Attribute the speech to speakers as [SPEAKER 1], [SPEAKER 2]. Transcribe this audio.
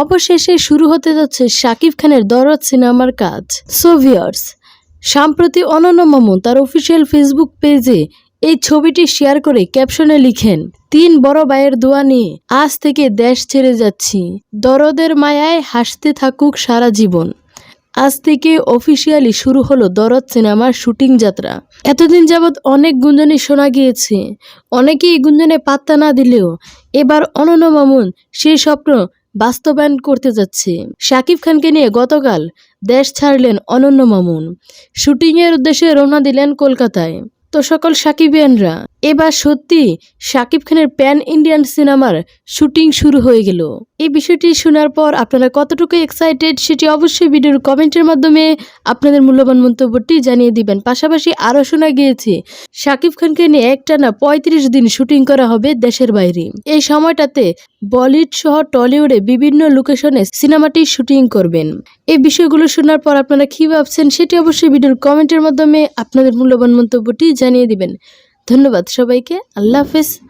[SPEAKER 1] অবশেষে শুরু হতে যাচ্ছে শাকিব খানের দরদ সিনেমার কাজ। সোভিয়ার্স সম্প্রতি অনন্য মামুন তার অফিসিয়াল ফেসবুক পেজে এই ছবিটি শেয়ার করে ক্যাপশনে লিখেন, তিন বড় ভাইয়ের দোয়া নিয়ে আজ থেকে দেশ ছেড়ে যাচ্ছি। দরদের মায়ায় হাসতে থাকুক সারা জীবন। আজ থেকে অফিসিয়ালি শুরু হলো দরদ সিনেমার শুটিং যাত্রা। এতদিন যাবৎ অনেক গুঞ্জনই শোনা গিয়েছে। অনেকেই গুঞ্জনে পাত্তা না দিলেও এবার অনন্য মামুন সেই স্বপ্ন বাস্তবায়ন করতে যাচ্ছে। শাকিব খানকে নিয়ে গতকাল দেশ ছাড়লেন অনন্য মামুন। শুটিংয়ের উদ্দেশ্যে রওনা দিলেন কলকাতায়। তো সকল সাকিবিয়ানরা এবার সত্যি শাকিব খানের প্যান ইন্ডিয়ান সিনেমার শুটিং শুরু হয়ে গেল। এই বিষয়টি শোনার পর আপনারা কতটুকু এক্সাইটেড সেটি অবশ্যই ভিডিওর কমেন্টের মাধ্যমে আপনাদের মূল্যবান মন্তব্যটি জানিয়ে দিবেন। পাশাপাশি আরও শোনা গিয়েছে, শাকিব খানকে নিয়ে একটানা পঁয়ত্রিশ দিন শুটিং করা হবে দেশের বাইরে। এই সময়টাতে বলিউড সহ টলিউডে বিভিন্ন লোকেশনে সিনেমাটি শুটিং করবেন। এই বিষয়গুলো শোনার পর আপনারা কী ভাবছেন সেটি অবশ্যই ভিডিওর কমেন্টের মাধ্যমে আপনাদের মূল্যবান মন্তব্যটি জানিয়ে দিবেন। ধন্যবাদ সবাইকে, আল্লাহ হাফেজ।